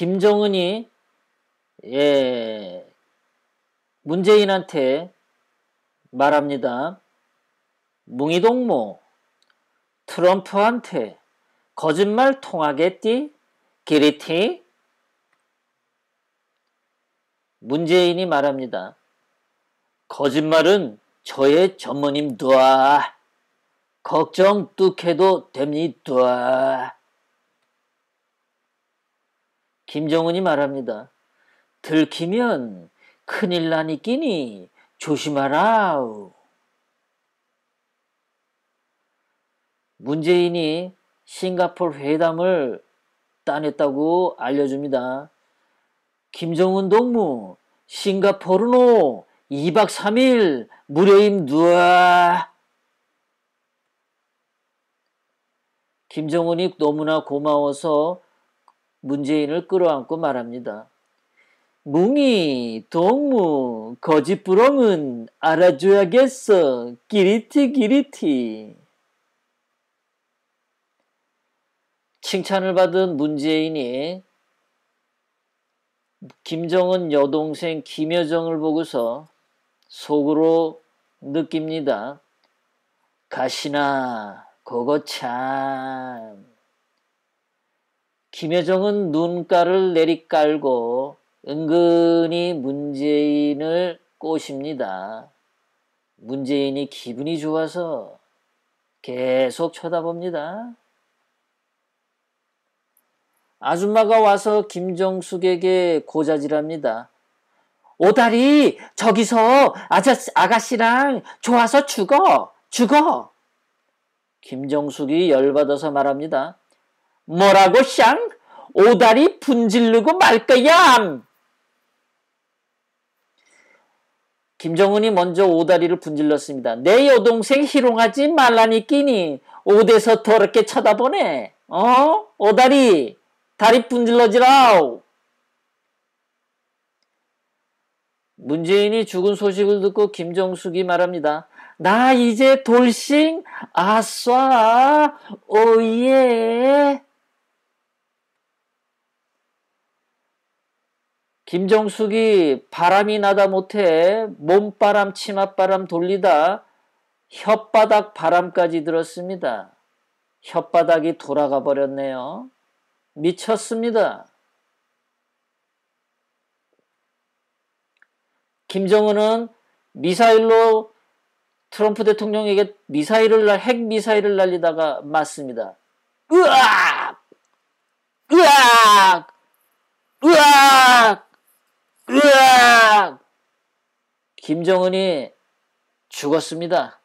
김정은이 예, 문재인한테 말합니다. 뭉이동무 트럼프한테 거짓말 통하겠디? 기리티? 문재인이 말합니다. 거짓말은 저의 전문임두아. 걱정 뚝해도 됩니다. 김정은이 말합니다. 들키면 큰일 나니 끼니 조심하라. 문재인이 싱가폴 회담을 따냈다고 알려줍니다. 김정은 동무 싱가포르노 2박 3일 무료임 누아 김정은이 너무나 고마워서 문재인을 끌어안고 말합니다. 뭉이, 동무, 거짓부렁은 알아줘야겠어. 기리티, 기리티. 칭찬을 받은 문재인이 김정은 여동생 김여정을 보고서 속으로 느낍니다. 가시나, 그거 참. 김여정은 눈가를 내리깔고 은근히 문재인을 꼬십니다. 문재인이 기분이 좋아서 계속 쳐다봅니다. 아줌마가 와서 김정숙에게 고자질합니다. 오다리 저기서 아저씨, 아가씨랑 좋아서 죽어 죽어 김정숙이 열받아서 말합니다. 뭐라고 샹? 오다리 분질르고 말 거야! 김정은이 먼저 오다리를 분질렀습니다. 내 여동생 희롱하지 말라니 끼니 오대서 더럽게 쳐다보네. 어? 오다리 다리 분질러지라우. 문재인이 죽은 소식을 듣고 김정숙이 말합니다. 나 이제 돌싱 아싸 오예 김정숙이 바람이 나다 못해 몸바람 치맛바람 돌리다 혓바닥 바람까지 들었습니다. 혓바닥이 돌아가 버렸네요. 미쳤습니다. 김정은은 미사일로 트럼프 대통령에게 미사일을 날, 핵 미사일을 날리다가 맞습니다. 으악! 으악! 으악! 으악! 김정은이 죽었습니다.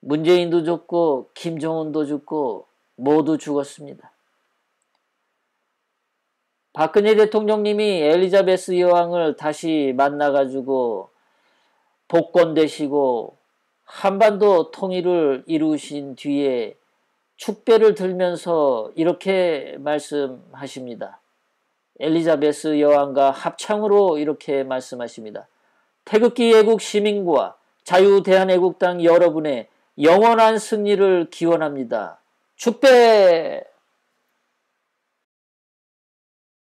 문재인도 죽고 김정은도 죽고 모두 죽었습니다. 박근혜 대통령님이 엘리자베스 여왕을 다시 만나가지고 복권되시고 한반도 통일을 이루신 뒤에 축배를 들면서 이렇게 말씀하십니다. 엘리자베스 여왕과 합창으로 이렇게 말씀하십니다. 태극기 애국 시민과 자유대한애국당 여러분의 영원한 승리를 기원합니다. 축배!